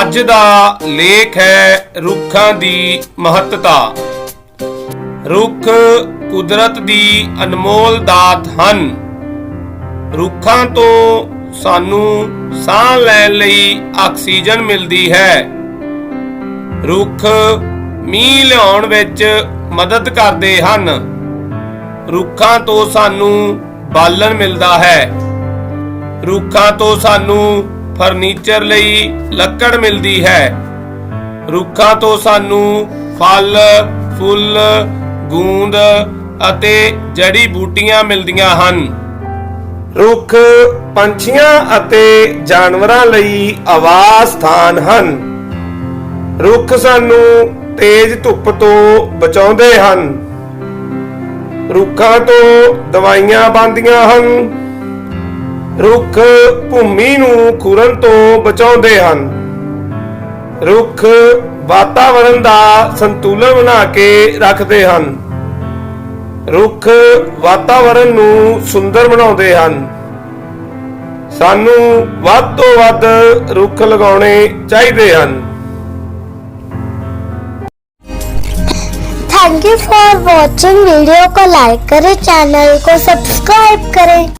ਅੱਜ ਦਾ ਲੇਖ ਹੈ ਰੁੱਖਾਂ ਦੀ ਮਹੱਤਤਾ। ਰੁੱਖ ਕੁਦਰਤ ਦੀ ਅਨਮੋਲ ਦਾਤ ਹਨ। ਰੁੱਖਾਂ ਤੋਂ ਸਾਨੂੰ ਸਾਹ ਲੈਣ ਲਈ ਆਕਸੀਜਨ ਮਿਲਦੀ ਹੈ। ਰੁੱਖ ਮੀਂਹ ਲਿਆਉਣ ਵਿੱਚ ਮਦਦ ਕਰਦੇ ਹਨ। ਰੁੱਖਾਂ ਤੋਂ ਸਾਨੂੰ ਬਾਲਣ ਮਿਲਦਾ ਹੈ। ਰੁੱਖਾਂ ਤੋਂ ਸਾਨੂੰ ਫਰਨੀਚਰ ਲਈ ਲੱਕੜ ਮਿਲਦੀ ਹੈ। ਰੁੱਖਾਂ ਤੋਂ ਸਾਨੂੰ ਫਲ, ਫੁੱਲ, ਗੂੰਦ ਅਤੇ ਜੜੀ ਬੂਟੀਆਂ ਮਿਲਦੀਆਂ ਹਨ। ਰੁੱਖ ਪੰਛੀਆਂ ਅਤੇ ਜਾਨਵਰਾਂ ਲਈ ਆਵਾਸ ਸਥਾਨ ਹਨ। ਰੁੱਖ ਸਾਨੂੰ ਤੇਜ਼ ਧੁੱਪ ਤੋਂ ਬਚਾਉਂਦੇ ਹਨ। ਰੁੱਖਾਂ ਤੋਂ ਦਵਾਈਆਂ ਬਣਦੀਆਂ ਹਨ। ਰੁੱਖ ਭੂਮੀ ਨੂੰ ਖੁਰਨ ਤੋਂ ਬਚਾਉਂਦੇ ਹਨ ਰੁੱਖ ਵਾਤਾਵਰਣ ਦਾ ਸੰਤੁਲਨ ਬਣਾ ਕੇ ਰੱਖਦੇ ਹਨ ਰੁੱਖ ਵਾਤਾਵਰਣ ਨੂੰ ਸੁੰਦਰ ਬਣਾਉਂਦੇ ਹਨ ਸਾਨੂੰ ਵੱਧ ਤੋਂ ਵੱਧ ਰੁੱਖ ਲਗਾਉਣੇ ਚਾਹੀਦੇ ਹਨ thank you for watching video को लाइक करें चैनल को सब्सक्राइब करें